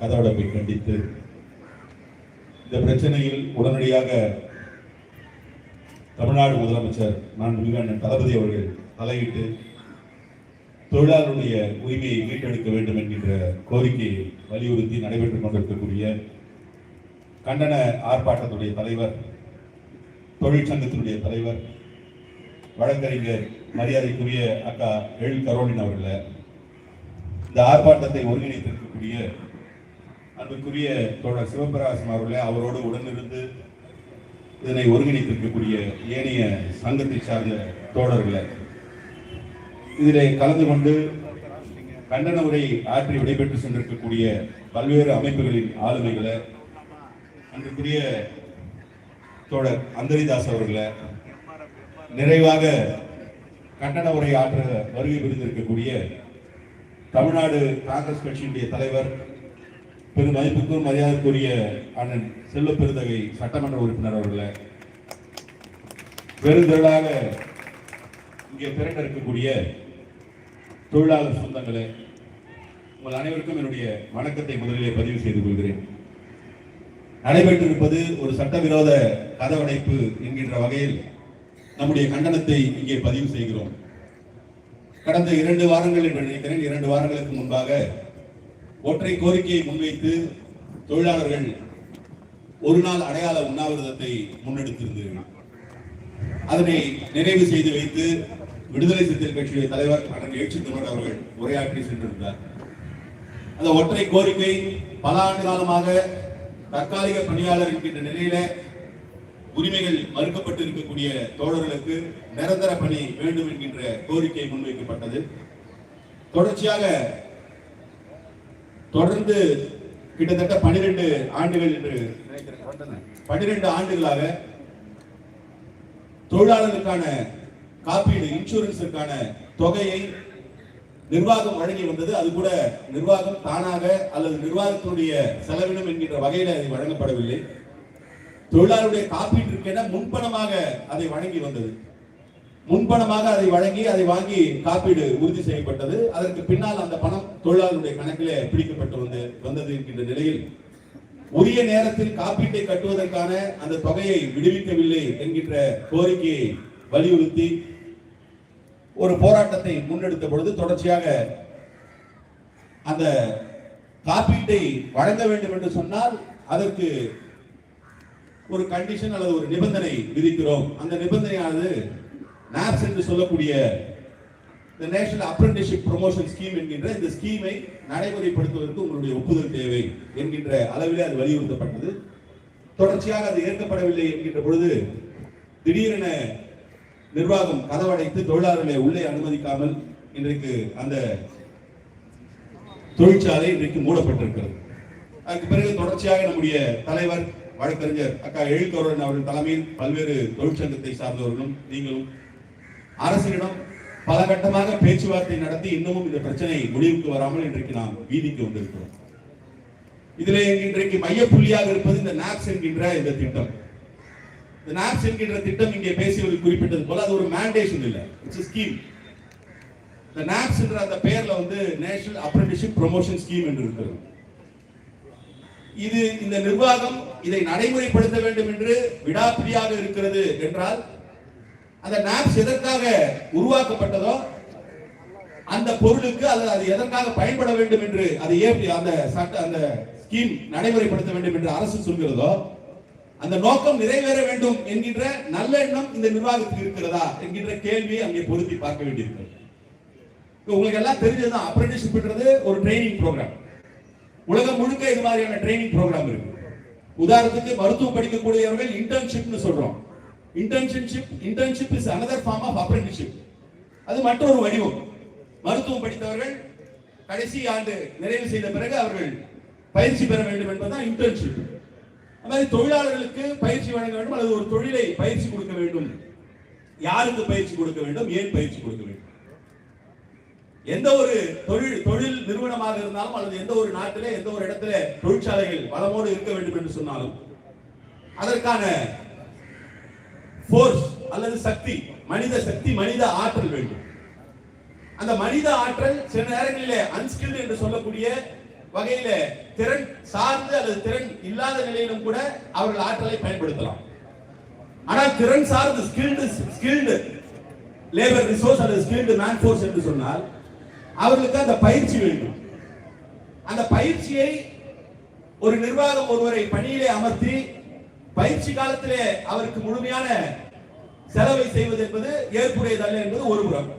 கதவடைப்பை கண்டித்து இந்த பிரச்சனையில் உடனடியாக தமிழ்நாடு முதலமைச்சர் நான் அண்ணன் தளபதி அவர்கள் தலையிட்டு தொழிலாளருடைய உரிமையை மீட்டெடுக்க வேண்டும் என்கின்ற கோரிக்கையை வலியுறுத்தி நடைபெற்றுக் கொண்டிருக்கக்கூடிய கண்டன ஆர்ப்பாட்டத்துடைய தலைவர் தொழிற்சங்கத்தினுடைய தலைவர் வழக்கறிஞர் மரியாதைக்குரிய அக்கா எழில் கரோலின் அவர்களை இந்த ஆர்ப்பாட்டத்தை ஒருங்கிணைத்திருக்கக்கூடிய அன்புக்குரிய தோழர் சிவபிரகாசம் அவர்களே அவரோடு உடனிருந்து இதனை ஒருங்கிணைத்திருக்கக்கூடிய ஏனைய சங்கத்தை சார்ந்த தோழர்களை இதிலே கலந்து கொண்டு கண்டன உரை ஆற்றி விடைபெற்று சென்றிருக்கக்கூடிய பல்வேறு அமைப்புகளின் ஆளுமைகளை அன்புக்குரிய தோழர் அந்தரிதாஸ் அவர்களை நிறைவாக கண்டன உரை ஆற்ற வருகை புரிந்திருக்கக்கூடிய தமிழ்நாடு காங்கிரஸ் கட்சியினுடைய தலைவர் பெரும் மதிப்புக்கும் மரியாதைக்குரிய அண்ணன் செல்வ பெருந்தகை சட்டமன்ற உறுப்பினர் அவர்களை பெருந்திரளாக இங்கே திரண்டிருக்கக்கூடிய தொழிலாளர் சொந்தங்களே உங்கள் அனைவருக்கும் என்னுடைய வணக்கத்தை முதலிலே பதிவு செய்து கொள்கிறேன். நடைபெற்றிருப்பது ஒரு சட்டவிரோத கதவடைப்பு என்கின்ற வகையில் நம்முடைய கண்டனத்தை இங்கே பதிவு செய்கிறோம். கடந்த இரண்டு வாரங்கள் என்று நினைக்கிறேன் இரண்டு வாரங்களுக்கு முன்பாக ஒற்றை கோரிக்கையை முன்வைத்து தொழிலாளர்கள் ஒரு நாள் அடையாள உண்ணாவிரதத்தை முன்னெடுத்திருந்தீர்கள் அதனை நிறைவு செய்து வைத்து விடுதலை சிறுத்தைகள் கட்சியுடைய தலைவர் அண்ணன் எழுச்சி அவர்கள் உரையாற்றி சென்றிருந்தார். அந்த ஒற்றை கோரிக்கை பல ஆண்டு காலமாக தற்காலிக பணியாளர் என்கின்ற நிலையில உரிமைகள் மறுக்கப்பட்டு இருக்கக்கூடிய தோழர்களுக்கு நிரந்தர பணி வேண்டும் என்கின்ற கோரிக்கை முன்வைக்கப்பட்டது. தொடர்ச்சியாக தொடர்ந்து கிட்டத்தட்ட பனிரெண்டு ஆண்டுகள் என்று பனிரெண்டு ஆண்டுகளாக தொழிலாளர்களுக்கான காப்பீடு இன்சூரன்ஸுக்கான தொகையை நிர்வாகம் வழங்கி வந்தது. அது கூட நிர்வாகம் தானாக அல்லது நிர்வாகத்தினுடைய செலவினம் என்கின்ற வகையில் அது வழங்கப்படவில்லை. தொழிலாளருடைய காப்பீட்டிற்கென முன்பணமாக அதை வழங்கி வந்தது. முன்பணமாக அதை வழங்கி அதை வாங்கி காப்பீடு உறுதி செய்யப்பட்டது. அதற்கு பின்னால் அந்த பணம் தொழிலாளருடைய கணக்கிலே பிடிக்கப்பட்டு வந்து வந்தது என்கின்ற நிலையில் உரிய நேரத்தில் காப்பீட்டை கட்டுவதற்கான அந்த தொகையை விடுவிக்கவில்லை என்கின்ற கோரிக்கையை வலியுறுத்தி ஒரு போராட்டத்தை முன்னெடுத்த பொழுது தொடர்ச்சியாக அந்த காப்பீட்டை வழங்க வேண்டும் என்று சொன்னால் அதற்கு ஒரு கண்டிஷன் அல்லது ஒரு நிபந்தனை விதிக்கிறோம். அந்த நிபந்தனையானது நாப்ஸ் என்று சொல்லக்கூடிய இந்த நேஷனல் அப்ரண்டிஷிப் ப்ரொமோஷன் ஸ்கீம் என்கின்ற இந்த ஸ்கீமை நடைமுறைப்படுத்துவதற்கு உங்களுடைய ஒப்புதல் தேவை என்கின்ற அளவிலே அது வலியுறுத்தப்பட்டது. தொடர்ச்சியாக அது ஏற்கப்படவில்லை என்கின்ற பொழுது திடீரென நிர்வாகம் கதவடைத்து தொழிலாளர்களை உள்ளே அனுமதிக்காமல் இன்றைக்கு அந்த தொழிற்சாலை இன்றைக்கு மூடப்பட்டிருக்கிறது. அதுக்கு பிறகு தொடர்ச்சியாக நம்முடைய தலைவர் வழக்கறிஞர் அக்கா எழுத்தோரன் அவர்கள் தலைமையில் பல்வேறு தொழிற்சங்கத்தை சார்ந்தவர்களும் நீங்களும் அரசிடம் பல கட்டமாக பேச்சுவார்த்தை நடத்தி இன்னமும் இந்த பிரச்சனை முடிவுக்கு வராமல் இன்றைக்கு நாம் வீதிக்கு வந்திருக்கிறோம். இதில் இன்றைக்கு மையப்புள்ளியாக இருப்பது இந்த நாப்ஸ் என்கின்ற இந்த திட்டம். இந்த நாப்ஸ் என்கின்ற திட்டம் இங்கே பேசியவர்கள் குறிப்பிட்டது போல அது ஒரு மேண்டேஷன் இல்லை. இட்ஸ் ஸ்கீம் இந்த நாப்ஸ் என்ற அந்த பெயர்ல வந்து நேஷனல் அப்ரண்டிஷிப் ப்ரொமோஷன் ஸ்கீம் என்று இருக்கிறது. இது இந்த நிர்வாகம் இதை நடைமுறைப்படுத்த வேண்டும் என்று விடாப்பிடியாக இருக்கிறது என்றால் அந்த நாப்ஸ் எதற்காக உருவாக்கப்பட்டதோ அந்த பொருளுக்கு அது அது எதற்காக பயன்பட வேண்டும் என்று அது ஏன் அந்த சட்ட அந்த ஸ்கீம் நடைமுறைப்படுத்த வேண்டும் என்று அரசு சொல்கிறதோ அந்த நோக்கம் நிறைவேற வேண்டும் என்கின்ற நல்ல எண்ணம் இந்த நிர்வாகத்துக்கு இருக்கிறதா என்கின்ற கேள்வி அங்கே பொருத்தி பார்க்க வேண்டியிருக்கிறது. உங்களுக்கு எல்லாம் தெரிஞ்சதுதான் அப்ரண்டிஸ்ஷிப்ன்றது ஒரு ட்ரைனிங் ப்ரோக்ராம் உலகம் முழுக்க இது மாதிரியான ட்ரைனிங் ப்ரோக்ராம் இருக்கு. உதாரணத்துக்கு மருத்துவம் படிக்கக்கூடியவர்கள் இன்டர்ன்ஷிப்னு சொல்றோம். Internship internship is another form of apprenticeship அது மற்றொரு வடிவம். மருத்துவம் படித்தவர்கள் கடைசி ஆண்டு நிறைவு செய்த பிறகு அவர்கள் பயிற்சி பெற வேண்டும் என்பதுதான் இன்டர்ன்ஷிப் அது மாதிரி தொழிலாளர்களுக்கு பயிற்சி வழங்க வேண்டும் அல்லது ஒரு தொழிலை பயிற்சி கொடுக்க வேண்டும். யாருக்கு பயிற்சி கொடுக்க வேண்டும் ஏன் பயிற்சி கொடுக்க வேண்டும்? எந்த ஒரு தொழில் தொழில் நிறுவனமாக இருந்தாலும் அல்லது எந்த ஒரு நாட்டிலே எந்த ஒரு இடத்துல தொழிற்சாலைகள் வளமோடு இருக்க வேண்டும் என்று சொன்னாலும் அதற்கான போர்ஸ் அல்லது சக்தி மனித சக்தி மனித ஆற்றல் வேண்டும். அந்த மனித ஆற்றல் சில நேரங்களிலே அன்ஸ்கில்டு என்று சொல்லக்கூடிய வகையில திறன் சார்ந்து அல்லது திறன் இல்லாத நிலையிலும் கூட அவர்கள் ஆற்றலை பயன்படுத்தலாம். ஆனால் திறன் சார்ந்து ஸ்கில்டு ஸ்கில்டு லேபர் ரிசோர்ஸ் அல்லது ஸ்கில்டு மேன் ஃபோர்ஸ் என்று சொன்னால் அவர்களுக்கு அந்த பயிற்சி வேண்டும். அந்த பயிற்சியை ஒரு நிர்வாகம் ஒருவரை பணியிலே அமர்த்தி பயிற்சி காலத்திலே அவருக்கு முழுமையான செலவை செய்வது என்பது ஏற்புடையதல்ல என்பது ஒரு புறம்.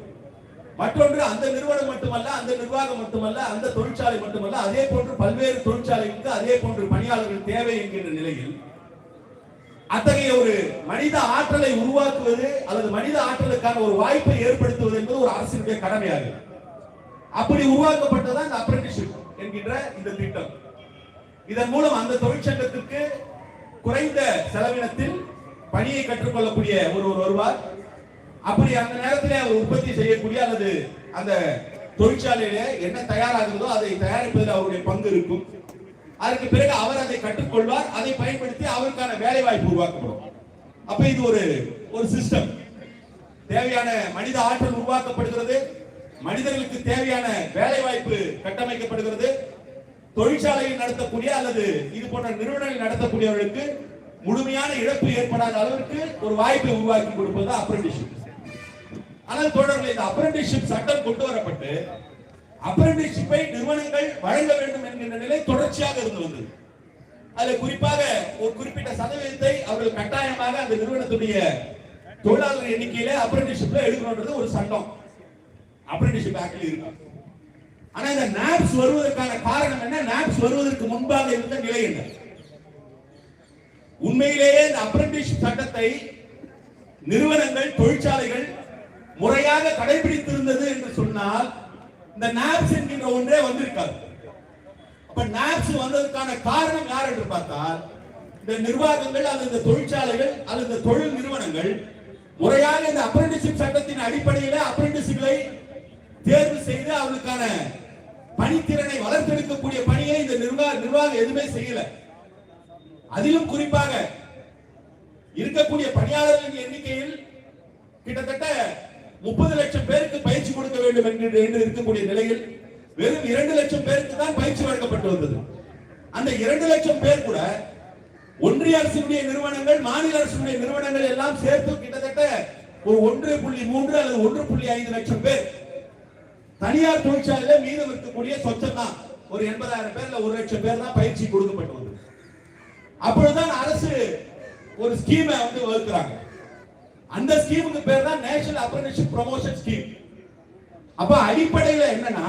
மற்றொன்று அந்த நிறுவனம் மட்டுமல்ல அந்த நிர்வாகம் மட்டுமல்ல அந்த தொழிற்சாலை மட்டுமல்ல அதே போன்று பல்வேறு தொழிற்சாலைகளுக்கு அதே போன்று பணியாளர்கள் தேவை என்கின்ற நிலையில் அத்தகைய ஒரு மனித ஆற்றலை உருவாக்குவது அல்லது மனித ஆற்றலுக்கான ஒரு வாய்ப்பை ஏற்படுத்துவது என்பது ஒரு அரசினுடைய கடமையாகும் அப்படி உருவாக்கப்பட்டதான் இந்த அப்ரண்டிஷிப் என்கின்ற இந்த திட்டம். இதன் மூலம் அந்த தொழிற்சங்கத்திற்கு குறைந்த செலவினத்தில் பணியை கற்றுக்கொள்ளக்கூடிய ஒருவர் வருவார். அப்படி அந்த நேரத்தில் அவர் உற்பத்தி செய்யக்கூடிய அல்லது அந்த தொழிற்சாலையில என்ன தயாராகிறதோ அதை தயாரிப்பதில் அவருடைய பங்கு இருக்கும். அதற்கு பிறகு அவர் அதை கற்றுக்கொள்வார். அதை பயன்படுத்தி அவருக்கான வேலை வாய்ப்பு உருவாக்கப்படும். அப்ப இது ஒரு ஒரு சிஸ்டம் தேவையான மனித ஆற்றல் உருவாக்கப்படுகிறது. மனிதர்களுக்கு தேவையான வேலை வாய்ப்பு கட்டமைக்கப்படுகிறது. தொழிற்சாலையில் நடத்தக்கூடிய அல்லது இது போன்ற நிறுவனங்கள் நடத்தக்கூடியவர்களுக்கு முழுமையான இழப்பு ஏற்படாத அளவிற்கு ஒரு வாய்ப்பை உருவாக்கி கொடுப்பது அப்ரண்டிஷிப் ஆனால் தொடர்பில் இந்த அப்ரண்டிஷிப் சட்டம் கொண்டு வரப்பட்டு அப்ரண்டிஷிப்பை நிறுவனங்கள் வழங்க வேண்டும் என்கின்ற நிலை தொடர்ச்சியாக இருந்து வந்தது. அதுல குறிப்பாக ஒரு குறிப்பிட்ட சதவீதத்தை அவர்கள் கட்டாயமாக அந்த நிறுவனத்துடைய தொழிலாளர் எண்ணிக்கையில அப்ரண்டிஷிப்ல எடுக்கணும்ன்றது ஒரு சட்டம். அப்ரண்டிஷிப் ஆக்டில் இருக்கு? ஆனா இந்த நாப்ஸ் வருவதற்கான காரணம் என்ன? நாப்ஸ் வருவதற்கு முன்பாக இருந்த நிலை என்ன? உண்மையிலேயே இந்த அப்ரண்டிஷிப் சட்டத்தை நிறுவனங்கள் தொழிற்சாலைகள் முறையாக கடைபிடித்திருந்தது என்று சொன்னால் இந்த நாப்ஸ் என்கின்ற ஒன்றே வந்திருக்காது. அப்ப நாப்ஸ் வந்ததற்கான காரணம் யார் என்று பார்த்தால் இந்த நிர்வாகங்கள் அல்லது இந்த தொழிற்சாலைகள் அல்லது இந்த தொழில் நிறுவனங்கள் முறையாக இந்த அப்ரண்டிஷிப் சட்டத்தின் அடிப்படையில் அப்ரண்டிஸ்களை தேர்வு செய்து அவர்களுக்கான பணித்திறனை வளர்த்தெடுக்கக்கூடிய பணியை இந்த நிர்வாக நிர்வாகம் எதுவுமே செய்யல. அதிலும் குறிப்பாக இருக்கக்கூடிய பணியாளர்களின் எண்ணிக்கையில் கிட்டத்தட்ட முப்பது லட்சம் பேருக்கு பயிற்சி கொடுக்க வேண்டும் என்று என்று இருக்கக்கூடிய நிலையில் வெறும் இரண்டு லட்சம் பேருக்கு தான் பயிற்சி வழங்கப்பட்டு வந்தது. அந்த இரண்டு லட்சம் பேர் கூட ஒன்றிய அரசினுடைய நிறுவனங்கள் மாநில அரசினுடைய நிறுவனங்கள் எல்லாம் சேர்த்து கிட்டத்தட்ட ஒரு ஒன்று புள்ளி மூன்று அல்லது ஒன்று புள்ளி ஐந்து லட்சம் பேர் தனியார் தொழிற்சாலையில மீதம் இருக்கக்கூடிய சொச்சம் தான் ஒரு எண்பதாயிரம் பேர்ல ஒரு லட்சம் பேர் தான் பயிற்சி கொடுக்கப்பட்டு வந்தது. அப்பொழுதுதான் அரசு ஒரு ஸ்கீமை வந்து வகுக்கிறாங்க. அந்த ஸ்கீமுக்கு பேர் தான் நேஷனல் அப்ரண்டிஷிப் ப்ரமோஷன் ஸ்கீம். அப்ப அடிப்படையில் என்னன்னா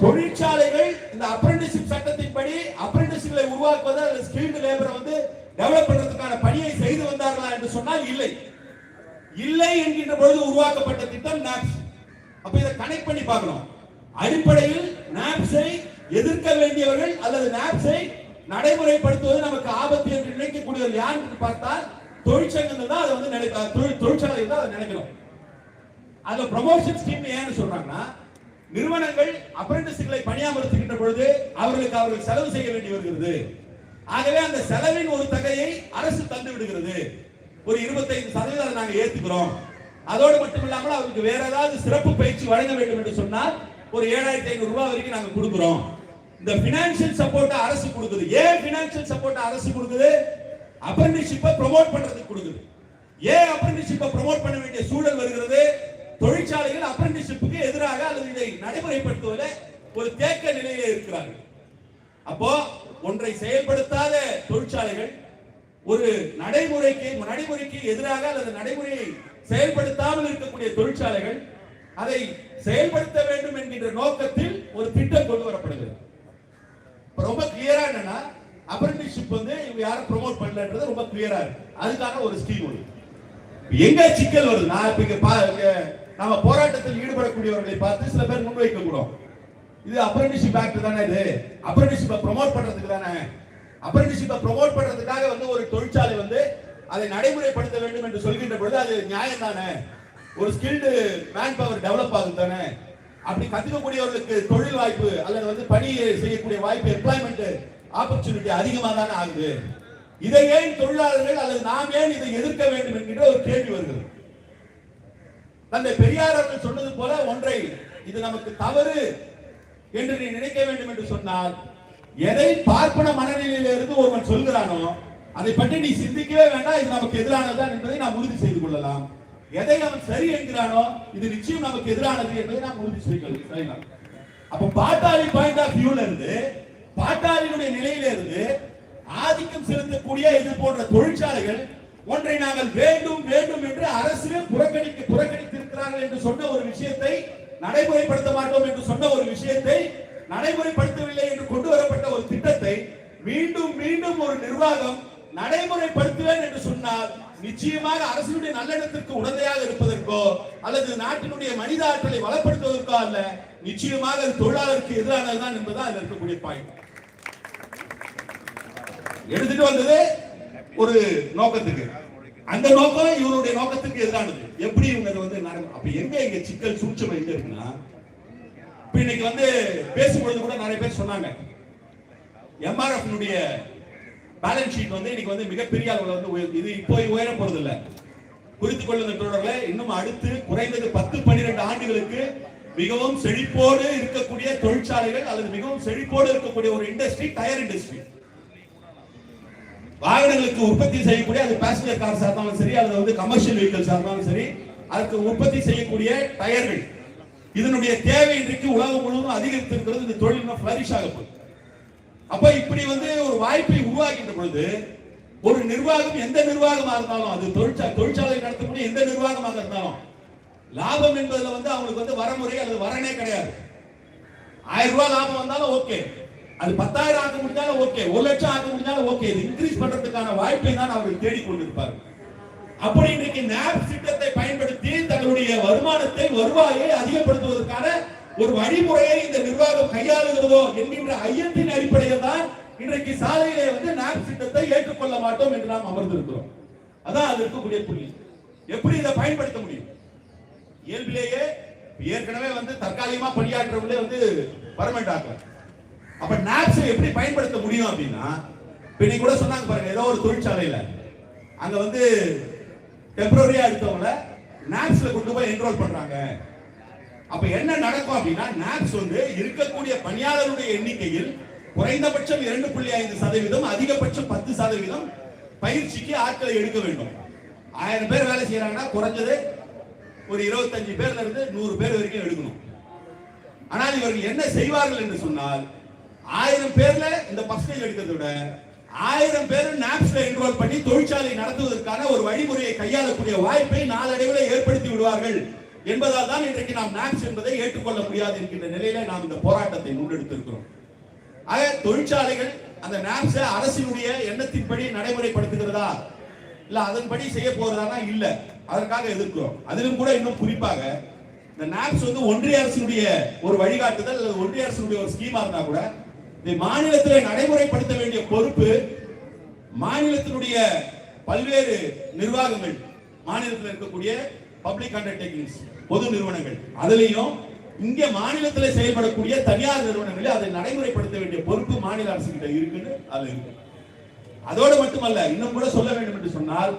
தொழிற்சாலைகள் இந்த அப்ரண்டிஷிப் சட்டத்தின்படி அப்ரண்டிஷிப்களை உருவாக்குவது அல்லது ஸ்கில்டு லேபரை வந்து டெவலப் பண்றதுக்கான பணியை செய்து வந்தார்களா என்று சொன்னால் இல்லை. இல்லை என்கின்ற பொழுது உருவாக்கப்பட்ட திட்டம் நாப்ஸ் அப்ப இதை கனெக்ட் பண்ணி பார்க்கணும். அடிப்படையில் நாப்ஸை எதிர்க்க வேண்டியவர்கள் அல்லது நாப்ஸை நடைமுறைப்படுத்துவது நமக்கு ஆபத்து என்று நினைக்கக்கூடியவர் யார் என்று பார்த்தால் தொழிற்சங்கங்கள் தான் அதை வந்து நினைக்க தொழிற்சாலைகள் தான் அதை நினைக்கணும். அந்த ப்ரமோஷன் ஸ்கீம் ஏன்னு சொல்றாங்கன்னா நிறுவனங்கள் அப்ரண்டிஸ்களை பணியாமர்த்துகின்ற பொழுது அவர்களுக்கு அவர்கள் செலவு செய்ய வேண்டி வருகிறது. ஆகவே அந்த செலவின் ஒரு தகையை அரசு தந்து விடுகிறது ஒரு இருபத்தைந்து சதவீதம் நாங்கள் ஏத்துக்கிறோம். அதோடு மட்டும் இல்லாமல் அவருக்கு வேற ஏதாவது சிறப்பு பயிற்சி வழங்க வேண்டும் என்று சொன்னால் ஒரு ஏழாயிரத்தி ஐநூறு ரூபாய் வரைக்கும் நாங்க கொடுக்குறோம். இந்த பினான்சியல் சப்போர்ட் அரசு கொடுக்குது. ஏன் பினான்சியல் சப்போர்ட் அரசு கொடுக்குது? அப்ரண்டிஷிப்பை ப்ரொமோட் பண்றதுக்கு கொடுக்குது. ஏன் அப்ரண்டிஷிப்பை ப்ரொமோட் பண்ண வேண்டிய சூழல் வருகிறது? தொழிற்சாலைகள் அப்ரண்டிஷிப்புக்கு எதிராக அல்லது இதை நடைமுறைப்படுத்துவதில் ஒரு தேக்க நிலையிலே இருக்கிறார்கள். அப்போ ஒன்றை செயல்படுத்தாத தொழிற்சாலைகள் ஒரு நடைமுறைக்கு நடைமுறைக்கு எதிராக அல்லது நடைமுறையை செயல்படுத்தாமல் இருக்கக்கூடிய தொழிற்சாலைகள் அதை செயல்படுத்த வேண்டும் என்கின்ற நோக்கத்தில் ஒரு திட்டம் கொண்டு வரப்படுகிறது. ரொம்ப கிளியரா என்னன்னா அப்ரண்டிஷிப் வந்து இவங்க யாரும் ப்ரொமோட் பண்ணலன்றது ரொம்ப கிளியரா இருக்கு. அதுக்கான ஒரு ஸ்கீம் ஒன்று எங்க சிக்கல் வருது? நான் இப்ப இங்க நம்ம போராட்டத்தில் ஈடுபடக்கூடியவர்களை பார்த்து சில பேர் முன்வைக்க கூடும் இது அப்ரண்டிஷிப் ஆக்ட் தானே இது? அப்ரண்டிஷிப்பை ப்ரோமோட் பண்றதுக்கு தானே? அப்ரண்டிஷிப்பை ப்ரோமோட் பண்றதுக்காக வந்து ஒரு தொழிற்சாலை வந்து அதை நடைமுறைப்படுத்த வேண்டும் என்று சொல்கின்ற பொழுது அது நியாயம் தானே ஒரு ஸ்கில்டு மேன் பவர் டெவலப் ஆகுது தானே? அப்படி கத்துக்கக்கூடியவர்களுக்கு தொழில் வாய்ப்பு அல்லது வந்து பணி செய்யக்கூடிய வாய்ப்பு எம்ப்ளாய்மெண்ட் ஆப்பர்ச்சுனிட்டி அதிகமாக தானே ஆகுது. இதை ஏன் தொழிலாளர்கள் அல்லது நாம் ஏன் இதை எதிர்க்க வேண்டும் என்கின்ற ஒரு கேள்வி வருகிறது. தந்தை பெரியார் அவர்கள் சொன்னது போல ஒன்றை இது நமக்கு தவறு என்று நீ நினைக்க வேண்டும் என்று சொன்னால் எதை பார்ப்பன மனநிலையிலிருந்து ஒருவன் சொல்கிறானோ அதை பற்றி நீ சிந்திக்கவே வேண்டாம். இது நமக்கு எதிரானதுதான் என்பதை நாம் உறுதி செய்து கொள்ளலாம். எதை அவன் சரி என்கிறானோ இது நிச்சயம் நமக்கு எதிரானது என்பதை நாம் உறுதி செய்து கொள்ளலாம். அப்ப பாட்டாளி பாயிண்ட் ஆஃப் வியூல இருந்து பாட்டாளியினுடைய நிலையிலிருந்து ஆதிக்கம் செலுத்தக்கூடிய இது போன்ற தொழிற்சாலைகள் ஒன்றை நாங்கள் வேண்டும் வேண்டும் என்று அரசியல் புறக்கணிக்க புறக்கணித்திருக்கிறார்கள் என்று சொன்ன ஒரு விஷயத்தை நடைமுறைப்படுத்த மாட்டோம் என்று சொன்ன ஒரு விஷயத்தை நடைமுறைப்படுத்தவில்லை என்று கொண்டு வரப்பட்ட ஒரு திட்டத்தை மீண்டும் மீண்டும் ஒரு நிர்வாகம் நடைமுறைப்படுத்துவேன் என்று சொன்னால் நிச்சயமாக அரசினுடைய நல்லெண்ணத்திற்கு உடந்தையாக இருப்பதற்கோ அல்லது நாட்டினுடைய மனித ஆற்றலை வளப்படுத்துவதற்கோ அல்ல. நிச்சயமாக அது தொழிலாளருக்கு எதிரானதுதான் என்பதுதான் அதில் இருக்கக்கூடிய பாயிண்ட். எடுத்துட்டு வந்தது ஒரு நோக்கத்துக்கு. அந்த நோக்கம் இவருடைய நோக்கத்துக்கு எதிரானது. எப்படி இவங்க வந்து நடக்கும் அப்ப எங்க எங்க சிக்கல் சூட்சம் எங்க இருக்குன்னா இப்ப இன்னைக்கு வந்து பேசும்பொழுது கூட நிறைய பேர் சொன்னாங்க. எம்ஆர்எஃப் பேலன்ஸ் ஷீட் வந்து இன்னைக்கு வந்து மிகப்பெரிய அளவில் வந்து உயர்- இது இப்போ உயர போறது இல்லை குறித்துக் கொள்ளுங்கள் தொடர்ல இன்னும் அடுத்து குறைந்தது பத்து பன்னிரண்டு ஆண்டுகளுக்கு மிகவும் செழிப்போடு இருக்கக்கூடிய தொழிற்சாலைகள் அல்லது மிகவும் செழிப்போடு இருக்கக்கூடிய ஒரு இண்டஸ்ட்ரி டயர் இண்டஸ்ட்ரி வாகனங்களுக்கு உற்பத்தி செய்யக்கூடிய அது பேசஞ்சர் கார்ஸ் இருந்தாலும் சரி அல்லது வந்து கமர்ஷியல் வெஹிக்கிள்ஸ் இருந்தாலும் சரி அதுக்கு உற்பத்தி செய்யக்கூடிய டயர்கள் இதனுடைய தேவை இன்றைக்கு உலகம் முழுவதும் அதிகரித்திருக்கிறது. இந்த தொழில் ஃபிளரிஷ் ஆக போகுது. அப்ப இப்படி வந்து ஒரு வாய்ப்பை உருவாக்கின்ற பொழுது ஒரு நிர்வாகம் எந்த நிர்வாகமாக இருந்தாலும் அது தொழிற்சாலை தொழிற்சாலை நடத்தக்கூடிய எந்த நிர்வாகமாக இருந்தாலும் லாபம் என்பதுல வந்து அவங்களுக்கு வந்து வரமுறை அல்லது வரனே கிடையாது. ஆயிரம் ரூபாய் லாபம் வந்தாலும் ஓகே. அது பத்தாயிரம் ஆக்க முடிஞ்சாலும் ஓகே. ஒரு லட்சம் ஆக்க முடிஞ்சாலும் ஓகே. இது இன்க்ரீஸ் பண்றதுக்கான வாய்ப்பை தான் அவர்கள் தேடிக்கொண்டிருப்பார் அப்படி இன்றைக்கு நேப் திட்டத்தை பயன்படுத்தி என்னுடைய வருமானத்தை வருவாயை அதிகப்படுத்துவதற்கான ஒரு வழிமுறையை இந்த நிர்வாகம் கையாளுகிறதோ என்கின்ற ஐயத்தின் அடிப்படையில் தான் இன்றைக்கு சாலையிலே வந்து நேப் திட்டத்தை ஏற்றுக்கொள்ள மாட்டோம் என்று நாம் அமர்ந்திருக்கிறோம். அதான் அது இருக்கக்கூடிய புள்ளி. எப்படி இதை பயன்படுத்த முடியும்? இயல்பிலேயே ஏற்கனவே வந்து தற்காலிகமா பணியாற்றவங்களே வந்து பர்மனெண்ட் ஆக்கலாம் அப்ப நாப்ஸ் எப்படி பயன்படுத்த முடியும் அப்படின்னா இப்ப கூட சொன்னாங்க பாருங்க ஏதோ ஒரு தொழிற்சாலையில. அங்க வந்து டெம்பரரியா எடுத்தவங்களை நாப்ஸ்ல கொண்டு போய் என்ரோல் பண்றாங்க. அப்ப என்ன நடக்கும் அப்படின்னா நாப்ஸ் வந்து இருக்கக்கூடிய பணியாளருடைய எண்ணிக்கையில் குறைந்தபட்சம் இரண்டு புள்ளி ஐந்து சதவீதம் அதிகபட்சம் பத்து சதவீதம் பயிற்சிக்கு ஆட்களை எடுக்க வேண்டும். ஆயிரம் பேர் வேலை செய்யறாங்கன்னா குறைஞ்சது ஒரு இருபத்தஞ்சு பேர்ல இருந்து நூறு பேர் வரைக்கும் எடுக்கணும். ஆனால் இவர்கள் என்ன செய்வார்கள் என்று சொன்னால் ஆயிரம் பேர்ல இந்த பர்சன்டேஜ் எடுக்கிறத விட ஆயிரம் பேர் நாப்ஸ்ல என்ரோல் பண்ணி தொழிற்சாலை நடத்துவதற்கான ஒரு வழிமுறையை கையாளக்கூடிய வாய்ப்பை நாளடைவில் ஏற்படுத்தி விடுவார்கள் என்பதால் தான் இன்றைக்கு நாம் நாப்ஸ் என்பதை ஏற்றுக்கொள்ள முடியாது என்கின்ற நிலையில நாம் இந்த போராட்டத்தை முன்னெடுத்திருக்கிறோம். ஆக தொழிற்சாலைகள் அந்த நாப்ஸை அரசினுடைய எண்ணத்தின்படி நடைமுறைப்படுத்துகிறதா? இல்ல அதன்படி செய்ய போறதானா? இல்ல. அதற்காக எதிர்க்கிறோம். அதிலும் கூட இன்னும் குறிப்பாக இந்த நாப்ஸ் வந்து ஒன்றிய அரசினுடைய ஒரு வழிகாட்டுதல் அல்லது ஒன்றிய அரசினுடைய ஒரு ஸ்கீமா இருந்தா கூட இதை மாநிலத்தில் நடைமுறைப்படுத்த வேண்டிய பொறுப்பு மாநிலத்தினுடைய பல்வேறு நிர்வாகங்கள் மாநிலத்தில் இருக்கக்கூடிய பப்ளிக் அண்டர்டேக்கிங்ஸ் பொது நிறுவனங்கள். அதுலேயும் இங்க மாநிலத்தில் செயல்படக்கூடிய தனியார் நிறுவனங்களில் அதை நடைமுறைப்படுத்த வேண்டிய பொறுப்பு மாநில அரசு கிட்ட இருக்குன்னு அது இருக்கு. அதோடு மட்டுமல்ல இன்னும் கூட சொல்ல வேண்டும் என்று சொன்னால்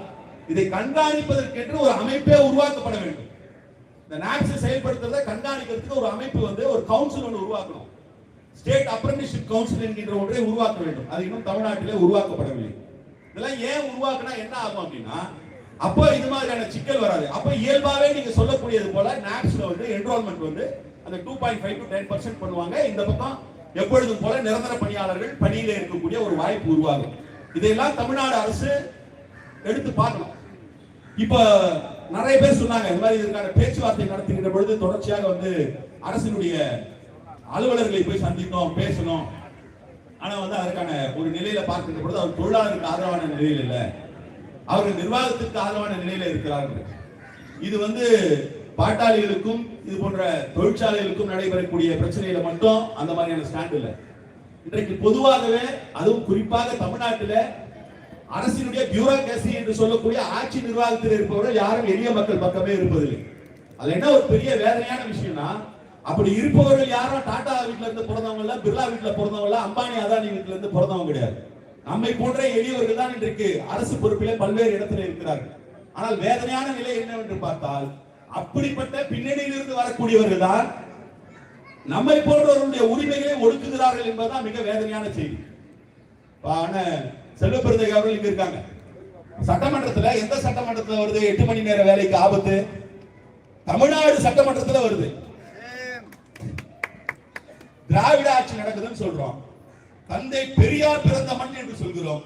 இதை கண்காணிப்பதற்கென்று ஒரு அமைப்பே உருவாக்கப்பட வேண்டும். இந்த நாக்ஸ் செயல்படுத்துறதை கண்காணிக்கிறதுக்கு ஒரு அமைப்பு வந்து ஒரு கவுன்சில் ஒன்று உருவாக்கணும். ஸ்டேட் அப்ரண்டிஷிப் கவுன்சில் என்கின்ற ஒன்றை உருவாக்க வேண்டும். அது இன்னும் தமிழ்நாட்டிலே உருவாக்கப்படவில்லை. இதெல்லாம் ஏன் உருவாக்குனா என்ன ஆகும் அப்படின்னா அப்போ இது மாதிரியான சிக்கல் வராது. அப்போ இயல்பாகவே நீங்கள் சொல்லக்கூடியது போல நாப்ஸ்ல வந்து என்ரோல்மெண்ட் வந்து அந்த two point five to ten percent பண்ணுவாங்க. இந்த பக்கம் எப்பொழுதும் போல நிரந்தர பணியாளர்கள் பணியில் இருக்கக்கூடிய ஒரு வாய்ப்பு உருவாகும். இதையெல்லாம் தமிழ்நாடு அரசு எடுத்து பார்க்கலாம். இப்போ நிறைய பேர் சொன்னாங்க இந்த மாதிரி இதற்கான பேச்சுவார்த்தை நடத்துகின்ற பொழுது தொடர்ச்சியாக வந்து அரசினுடைய அலுவலர்களை போய் சந்திக்கணும் பேசணும். ஆனா வந்து அதற்கான ஒரு நிலையில பார்க்கின்ற பொழுது அவர் தொழிலாளருக்கு ஆதரவான நிலையில் இல்ல. அவர்கள் நிர்வாகத்திற்கு ஆதரவான நிலையில இருக்கிறார்கள். இது வந்து பாட்டாளிகளுக்கும் இது போன்ற தொழிற்சாலைகளுக்கும் நடைபெறக்கூடிய பிரச்சனையில மட்டும் அந்த மாதிரியான ஸ்டாண்ட் இல்லை. இன்றைக்கு பொதுவாகவே அதுவும் குறிப்பாக தமிழ்நாட்டில் அரசினுடைய பியூரோகிரசி என்று சொல்லக்கூடிய ஆட்சி நிர்வாகத்தில் இருப்பவர்கள் யாரும் எளிய மக்கள் பக்கமே இருப்பதில்லை. அது என்ன ஒரு பெரிய வேதனையான விஷயம்னா அப்படி இருப்பவர்கள் யாரும் டாடா வீட்டுல இருந்து பிறந்தவங்க இல்ல பிர்லா வீட்டுல பிறந்தவங்க இல்ல அம்பானி அதானி வீட்டுல இருந்து பிறந்தவங்க கிடையாது. நம்மை போன்ற எளியவர்கள் தான் இன்றைக்கு அரசு பொறுப்பிலே பல்வேறு இடத்துல இருக்கிறார்கள். ஆனால் வேதனையான நிலை என்னவென்று பார்த்தால் அப்படிப்பட்ட பின்னணியிலிருந்து வரக்கூடியவர்கள் தான் நம்மை போன்றவர்களுடைய உரிமைகளை ஒடுக்குகிறார்கள் என்பதுதான் மிக வேதனையான செய்தி. இப்ப செல்வப்பிரதை அவர்கள் இங்க இருக்காங்க. சட்டமன்றத்துல எந்த சட்டமன்றத்துல வருது? எட்டு மணி நேர வேலைக்கு ஆபத்து. தமிழ்நாடு சட்டமன்றத்துல வருது. திராவிட ஆட்சி நடக்குதுன்னு சொல்றோம். தந்தை பெரியார் பிறந்த மண் என்று சொல்கிறோம்.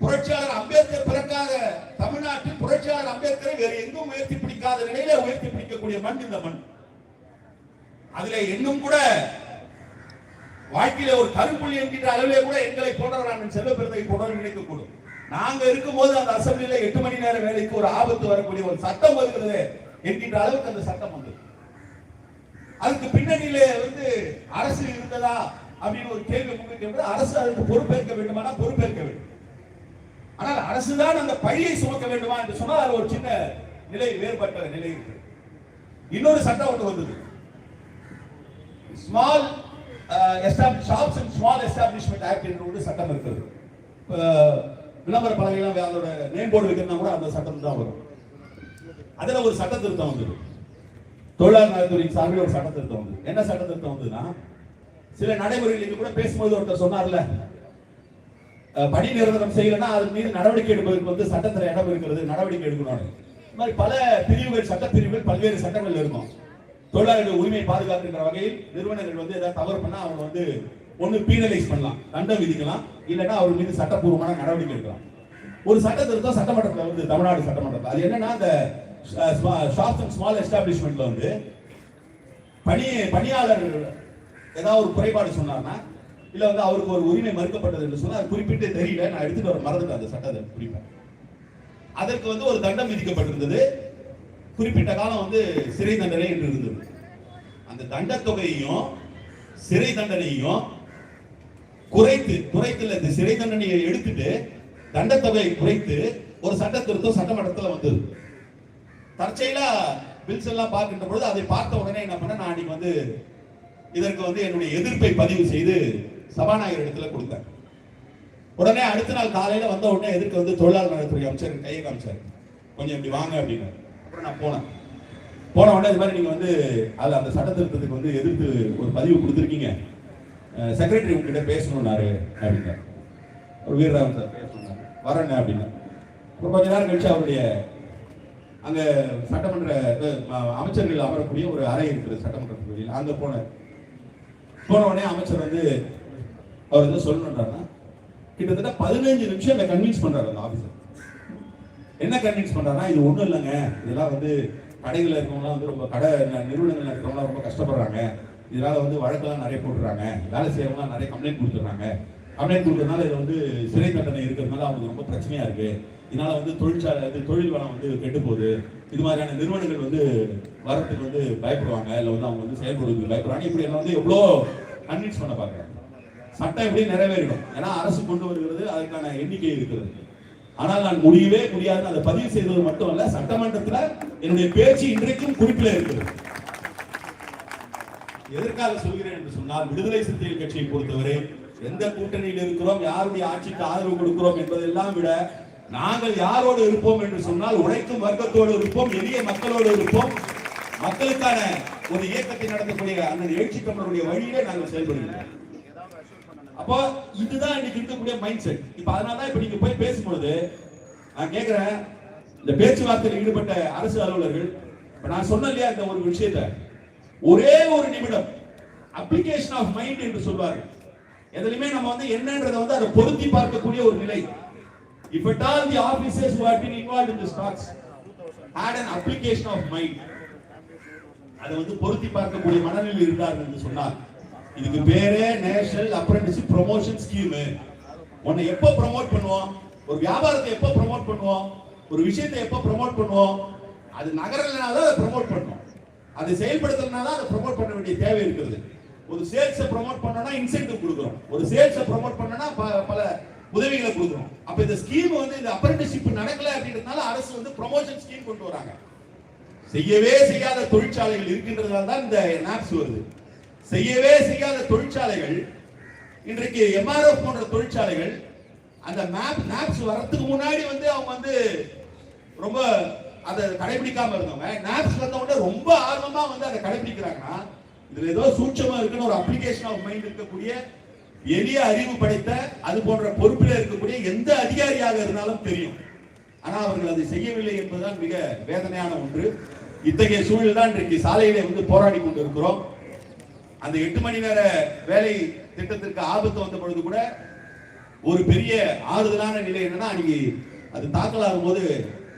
புரட்சியாளர் அம்பேத்கர் பிறக்காத தமிழ்நாட்டில் புரட்சியாளர் அம்பேத்கரை வேறு எங்கும் உயர்த்தி பிடிக்காத நிலையில உயர்த்தி பிடிக்கக்கூடிய மண் இந்த மண். அதுல இன்னும் கூட வாழ்க்கையில ஒரு கருப்புள்ளி என்கின்ற அளவிலே கூட எங்களை போன்றவரான செல்ல பிறந்தை போன்றவர் நினைக்கக்கூடும். நாங்க இருக்கும்போது அந்த அசம்பிளியில எட்டு மணி நேர வேலைக்கு ஒரு ஆபத்து வரக்கூடிய ஒரு சட்டம் வருகிறது என்கின்ற அளவுக்கு அந்த சட்டம் வந்து அதுக்கு பின்னணியிலே வந்து அரசு இருந்ததா அப்படின்னு ஒரு கேள்வி முன்வைக்கிறது அரசு அதற்கு பொறுப்பேற்க வேண்டுமானா பொறுப்பேற்க வேண்டும். ஆனால் அரசுதான் அந்த பழியை சுமக்க வேண்டுமா என்று சொன்னால் அது ஒரு சின்ன நிலை வேறுபட்ட நிலை இருக்கு. இன்னொரு சட்டம் ஒன்று வந்தது. Small shops and small establishment act என்று ஒரு சட்டம் இருக்கிறது. விளம்பர பலகையெல்லாம் அதோட நேம் போர்டு வைக்கிறதா கூட அந்த சட்டம் தான் வரும். அதில் ஒரு சட்ட திருத்தம் வந்துடும் தொழிலாளர் நலத்துறை சார்பில் ஒரு சட்ட திருத்தம் வந்தது. என்ன சட்ட திருத்தம் வந்ததுன்னா சில நடைமுறைகள் இது கூட பேசும்போது ஒருத்தர் சொன்னார்ல பணி நிரந்தரம் செய்யலன்னா அது மீது நடவடிக்கை எடுப்பதற்கு வந்து சட்டத்தில் இடம் இருக்கிறது நடவடிக்கை எடுக்கணும் இந்த மாதிரி பல பிரிவுகள் சட்ட பிரிவுகள் பல்வேறு சட்டங்கள் இருக்கும். தொழிலாளர்கள் உரிமை பாதுகாக்கின்ற வகையில் நிறுவனங்கள் வந்து ஏதாவது தவறு பண்ணா அவங்க வந்து ஒன்று பீனலைஸ் பண்ணலாம் தண்டம் விதிக்கலாம் இல்லைன்னா அவர் மீது சட்டப்பூர்வமான நடவடிக்கை எடுக்கலாம். ஒரு சட்ட திருத்தம் சட்டமன்றத்தில் வந்து தமிழ்நாடு சட்டமன்றத்தில். அது என்னன்னா அந்த ஷாப்ஸ் அண்ட் ஸ்மால் எஸ்டாப்ளிஷ்மெண்ட்ல வந்து பணி பணியாளர் ஏதாவது ஒரு குறைபாடு சொன்னார்னா இல்ல வந்து அவருக்கு ஒரு உரிமை மறுக்கப்பட்டது என்று சொன்னா அது குறிப்பிட்டு தெரியல நான் எடுத்துட்டு வர மறந்துட்டேன் அந்த சட்டத்தை குறிப்பேன் அதற்கு வந்து ஒரு தண்டம் விதிக்கப்பட்டிருந்தது. குறிப்பிட்ட காலம் வந்து சிறை தண்டனை என்று இருந்தது. அந்த தண்ட தொகையையும் சிறை தண்டனையும் குறைத்து குறைத்து இல்லை இந்த சிறை தண்டனையை எடுத்துட்டு தண்டத்தொகையை குறைத்து ஒரு சட்ட திருத்தம் வந்தது. தற்செயலா பில்ஸ் எல்லாம் பார்க்கின்ற பொழுது அதை பார்த்த உடனே என்ன பண்ண நான் அன்னைக்கு வந்து இதற்கு வந்து என்னுடைய எதிர்ப்பை பதிவு செய்து சபாநாயகர் இடத்துல கொடுத்தேன். உடனே அடுத்த நாள் காலையில வந்த உடனே எதிர்க்க வந்து தொழிலாளர் நலத்துறை அமைச்சர் கையை காமிச்சார் கொஞ்சம் இப்படி வாங்க அப்படின்னு அப்புறம் நான் போனேன். போன உடனே இது மாதிரி நீங்க வந்து அதில் அந்த சட்ட திருத்தத்துக்கு வந்து எதிர்த்து ஒரு பதிவு கொடுத்துருக்கீங்க. செக்ரட்டரி உங்ககிட்ட பேசணும்னாரு அப்படின்னாரு. ஒரு வீரராம் சார் பேசணும் வரேன் அப்படின்னு அப்புறம் கொஞ்ச நேரம் கழிச்சு அவருடைய அங்க சட்டமன்ற அமைச்சர்கள் அமரக்கூடிய ஒரு அறை இருக்குது சட்டமன்ற தொகுதியில் அங்க போனேன். போன உடனே அமைச்சர் வந்து அவர் வந்து சொல்லணுன்றாருன்னா கிட்டத்தட்ட பதினஞ்சு நிமிஷம் அதை கன்வின்ஸ் பண்றாரு அந்த ஆபீசர் என்ன கன்வின்ஸ் பண்ணுறாருன்னா இது ஒண்ணும் இல்லைங்க. இதெல்லாம் வந்து கடைகள் இருக்கவங்களாம் வந்து ரொம்ப கடை நிறுவனங்கள் இருக்கிறவங்களாம் ரொம்ப கஷ்டப்படுறாங்க. இதனால வந்து வழக்கெல்லாம் நிறைய போட்டுறாங்க. வேலை செய்யறவங்க நிறைய கம்ப்ளைண்ட் கொடுத்துறாங்க கம்ப்ளைண்ட் கொடுக்கறதுனால இது வந்து சிறை தண்டனை இருக்கிறதுனால அவங்களுக்கு ரொம்ப பிரச்சனையா இருக்கு. இதனால வந்து தொழிற்சாலை இது தொழில் வளம் வந்து கெட்டு போகுது. இது மாதிரியான நிறுவனங்கள் வந்து வரத்துக்கு வந்து பயப்படுவாங்க. இல்லை வந்து அவங்க வந்து செயல்படுவதற்கு பயப்படுவாங்க. இப்படி எல்லாம் வந்து எவ்வளோ கன்வின்ஸ் பண்ண பார்க்குறாங்க சட்டம் எப்படி நிறைவேறிடும்? ஏன்னா அரசு கொண்டு வருகிறது அதுக்கான எண்ணிக்கை இருக்கிறது. ஆனால் நான் முடியவே முடியாது அதை பதிவு செய்தது மட்டும் அல்ல சட்டமன்றத்தில் என்னுடைய பேச்சு இன்றைக்கும் குறிப்பில் இருக்கிறது எதற்காக சொல்கிறேன் என்று சொன்னால் விடுதலை சிறுத்தைகள் கட்சியை பொறுத்தவரை எந்த கூட்டணியில் இருக்கிறோம் யாருடைய ஆட்சிக்கு ஆதரவு கொடுக்கிறோம் என்பதெல்லாம் விட நாங்கள் யாரோடு இருப்போம் என்று சொன்னால் உழைக்கும் வர்க்கத்தோடு இருப்போம் எளிய மக்களோடு இருப்போம். மக்களுக்கான ஒரு இயக்கத்தை நடத்தக்கூடிய அந்த எழுச்சி தமிழருடைய வழியிலே நாங்கள் செயல்படுகிறோம். அப்போ இதுதான் இன்னைக்கு இருக்கக்கூடிய மைண்ட் செட் இப்ப அதனாலதான் இப்ப நீங்க போய் பேசும்பொழுது நான் கேக்குறேன் இந்த பேச்சுவார்த்தையில் ஈடுபட்ட அரசு அலுவலர்கள் இப்ப நான் சொன்னேன் இல்லையா இந்த ஒரு விஷயத்தை? ஒரே ஒரு நிமிடம் அப்ளிகேஷன் ஆஃப் மைண்ட் என்று சொல்வார்கள். எதுலையுமே நம்ம வந்து என்னன்றதை வந்து அதை பொருத்தி பார்க்கக்கூடிய ஒரு நிலை. If at all the officers who have been involved in the stocks had an application of mind அதை வந்து பொருத்தி பார்க்கக்கூடிய மனநிலை இருந்தார்கள் என்று சொன்னார் இதுக்கு பேரே நேஷனல் அப்ரண்டிஸ்ஷிப் ப்ரொமோஷன் ஸ்கீம் உன்னை எப்போ ப்ரொமோட் பண்ணுவோம்? ஒரு வியாபாரத்தை எப்போ ப்ரொமோட் பண்ணுவோம்? ஒரு விஷயத்தை எப்போ ப்ரொமோட் பண்ணுவோம்? அது நகரலனால தான் அதை ப்ரோமோட் பண்ணும். அதை செயல்படுத்தலனால தான் அதை ப்ரோமோட் பண்ண வேண்டிய தேவை இருக்கிறது. ஒரு சேல்ஸை ப்ரமோட் பண்ணனா இன்சென்டிவ் கொடுக்குறோம் ஒரு சேல்ஸை ப்ரமோட் பண்ணனா ப- பல உதவிகளை கொடுக்குறோம் அப்ப இந்த ஸ்கீம் வந்து இந்த அப்ரண்டிஷிப் நடக்கல அப்படின்றதுனால அரசு வந்து ப்ரொமோஷன் ஸ்கீம் கொண்டு வராங்க. செய்யவே செய்யாத தொழிற்சாலைகள் இருக்கின்றதால தான் இந்த நாப்ஸ் வருது. செய்யவே செய்யாத தொழிற்சாலைகள் இன்றைக்கு எம்ஆர்எஃப் போன்ற தொழிற்சாலைகள் அந்த மேப் நாப்ஸ் வரதுக்கு முன்னாடி வந்து அவங்க வந்து ரொம்ப அதை கடைபிடிக்காம இருந்தவங்க. நாப்ஸ் வந்த உடனே ரொம்ப ஆர்வமா வந்து அதை கடைபிடிக்கிறாங்கன்னா இதுல ஏதோ சூட்சமா இருக்குன்னு ஒரு அப்ளிகேஷன் ஆஃப் மைண்ட் இருக்கக்கூடிய எளிய அறிவு படைத்த அது போன்ற பொறுப்பில் இருக்கக்கூடிய எந்த அதிகாரியாக இருந்தாலும் தெரியும். ஆனா அவர்கள் அதை செய்யவில்லை என்பதுதான் மிக வேதனையான ஒன்று. இத்தகைய சூழல் தான் இன்றைக்கு சாலையிலே வந்து போராடி கொண்டு இருக்கிறோம் அந்த எட்டு மணி நேர வேலை திட்டத்திற்கு ஆபத்து வந்த பொழுது கூட ஒரு பெரிய ஆறுதலான நிலை என்னன்னா அன்னைக்கு அது தாக்கலாகும் போது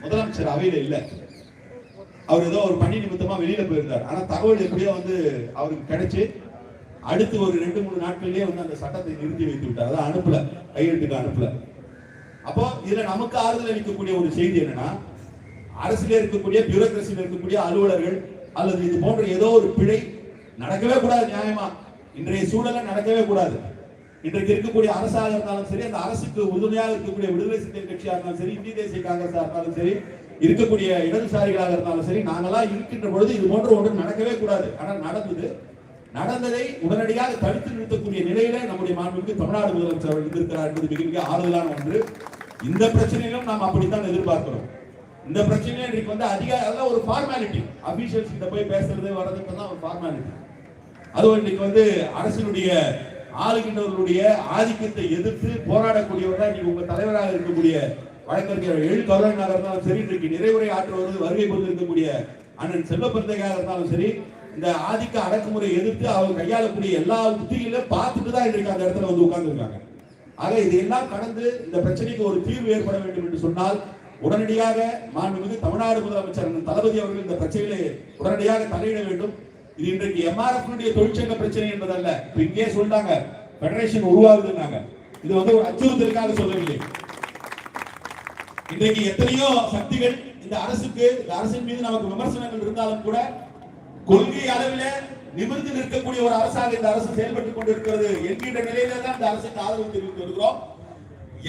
முதலமைச்சர் அவையில இல்லை. அவர் ஏதோ ஒரு பணி நிமித்தமா வெளியில போயிருந்தார். ஆனா தகவல் எப்படியோ வந்து அவருக்கு கிடைச்சு அடுத்து ஒரு ரெண்டு மூணு நாட்கள்லயே வந்து அந்த சட்டத்தை நிறுத்தி வைத்து விட்டார். அதான் அனுப்பல கையெழுத்துக்கு அனுப்பல. அப்போ இதுல நமக்கு ஆறுதல் அளிக்கக்கூடிய ஒரு செய்தி என்னன்னா அரசுல இருக்கக்கூடிய பியூரோக்ரஸியில் இருக்கக்கூடிய அலுவலர்கள் அல்லது இது போன்ற ஏதோ ஒரு பிழை நடக்கவே கூடாது நியாயமா? இன்றைய சூழலை நடக்கவே கூடாது. இன்றைக்கு இருக்கக்கூடிய அரசாக இருந்தாலும் சரி அந்த அரசுக்கு உறுதுணையாக இருக்கக்கூடிய விடுதலை சிறுத்தை கட்சியாக இருந்தாலும் சரி இந்திய தேசிய காங்கிரஸா இருந்தாலும் சரி இருக்கக்கூடிய இடதுசாரிகளாக இருந்தாலும் சரி நாங்களாம் இருக்கின்ற பொழுது இது போன்ற ஒன்று நடக்கவே கூடாது. ஆனால் நடந்தது. நடந்ததை உடனடியாக தடுத்து நிறுத்தக்கூடிய நிலையில நம்முடைய மாண்புக்கு தமிழ்நாடு முதலமைச்சர் அவர்கள் இருந்திருக்கிறார் என்பது மிக மிக ஆறுதலான ஒன்று. இந்த பிரச்சனையிலும் நாம் அப்படித்தான் எதிர்பார்க்கிறோம். இந்த பிரச்சனையில இன்னைக்கு வந்து அதிகார அதெல்லாம் ஒரு ஃபார்மாலிட்டி அபிஷியல்ஸ் கிட்ட போய் பேசுறது வர்றதுக்கு தான் ஒரு ஃபார்மாலிட்டி அதுவும் இன்னைக்கு வந்து அரசினுடைய ஆளுகின்றவர்களுடைய ஆதிக்கத்தை எதிர்த்து போராடக்கூடியவர்கள் இன்னைக்கு உங்க தலைவராக இருக்கக்கூடிய வழக்கறிஞர் எழு கருணாக இருந்தாலும் சரி இன்றைக்கு நிறைவுரை ஆற்றுவது வருகை கொண்டிருக்கக்கூடிய அண்ணன் செல்வப்பிரதையாக இருந்தாலும் சரி இந்த ஆதிக்க அடக்குமுறை எதிர்த்து அவங்க கையாளக்கூடிய எல்லா உத்திகளையும் பார்த்துட்டு தான் இன்றைக்கு அந்த இடத்துல வந்து உட்கார்ந்துருக்காங்க. ஆக இதையெல்லாம் கடந்து இந்த பிரச்சனைக்கு ஒரு தீர்வு ஏற்பட வேண்டும் என்று சொன்னால் உடனடியாக மாண்புமிகு தமிழ்நாடு முதலமைச்சர் தளபதி அவர்கள் இந்த பிரச்சனையிலே உடனடியாக தலையிட வேண்டும். இது இன்றைக்கு எம்ஆர்எஃப் தொழிற்சங்க பிரச்சனை என்பதல்ல. இப்ப இங்கே சொல்றாங்க பெடரேஷன் உருவாகுதுன்னாங்க. இது வந்து ஒரு அச்சுறுத்தலுக்காக சொல்லவில்லை. இன்றைக்கு எத்தனையோ சக்திகள் இந்த அரசுக்கு இந்த அரசின் மீது நமக்கு விமர்சனங்கள் இருந்தாலும் கூட கொள்கை அளவில நிமிர்ந்து நிற்கக்கூடிய ஒரு அரசாக இந்த அரசு செயல்பட்டுக் கொண்டிருக்கிறது என்கின்ற நிலையில தான் இந்த அரசுக்கு ஆதரவு தெரிவித்து வருகிறோம்.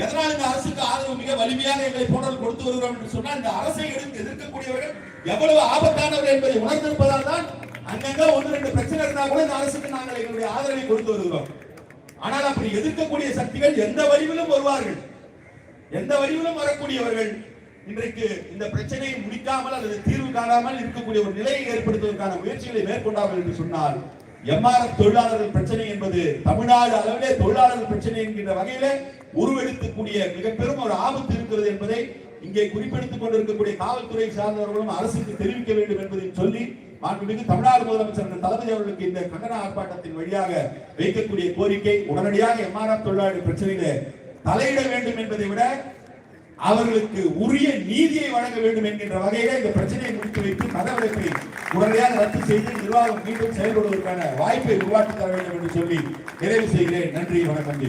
எதனால் இந்த அரசுக்கு ஆதரவு மிக வலிமையாக எங்களை போன்றவர்கள் கொடுத்து வருகிறோம் என்று சொன்னால் இந்த அரசை எடுத்து எதிர்க்கக்கூடியவர்கள் எவ்வளவு ஆபத்தானவர் என்பதை உணர்ந்திருப்பதால் தான் அங்கங்க ஒன்று ரெண்டு பிரச்சனை இருந்தா கூட இந்த அரசுக்கு நாங்கள் எங்களுடைய ஆதரவை கொடுத்து வருகிறோம். ஆனால் அப்படி எதிர்க்கக்கூடிய சக்திகள் எந்த வடிவிலும் வருவார்கள். எந்த வடிவிலும் வரக்கூடியவர்கள் இன்றைக்கு இந்த பிரச்சனையை முடிக்காமல் அல்லது தீர்வு காணாமல் இருக்கக்கூடிய ஒரு நிலையை ஏற்படுத்துவதற்கான முயற்சிகளை மேற்கொண்டார்கள் என்று சொன்னால் எம்ஆர்எஃப் தொழிலாளர்கள் பிரச்சனை என்பது தமிழ்நாடு அளவிலே தொழிலாளர்கள் பிரச்சனை என்கின்ற வகையில உருவெடுக்கக்கூடிய மிக பெரும் ஒரு ஆபத்து இருக்கிறது என்பதை இங்கே குறிப்பெடுத்துக் கொண்டிருக்கக்கூடிய காவல்துறை சார்ந்தவர்களும் அரசுக்கு தெரிவிக்க வேண்டும் என்பதை சொல்லி மாண்புமிகு தமிழ்நாடு முதலமைச்சர் தளபதி அவர்களுக்கு இந்த கண்டன ஆர்ப்பாட்டத்தின் வழியாக வைக்கக்கூடிய கோரிக்கை உடனடியாக எம்ஆர்எஃப் தொழிலாளர் பிரச்சனையில தலையிட வேண்டும் என்பதை விட அவர்களுக்கு உரிய நீதியை வழங்க வேண்டும் என்கின்ற வகையில இந்த பிரச்சனையை முடித்து வைத்து நடவடிக்கை உடனடியாக ரத்து செய்து நிர்வாகம் மீண்டும் செயல்படுவதற்கான வாய்ப்பை உருவாக்கி தர வேண்டும் என்று சொல்லி நிறைவு செய்கிறேன். நன்றி வணக்கம்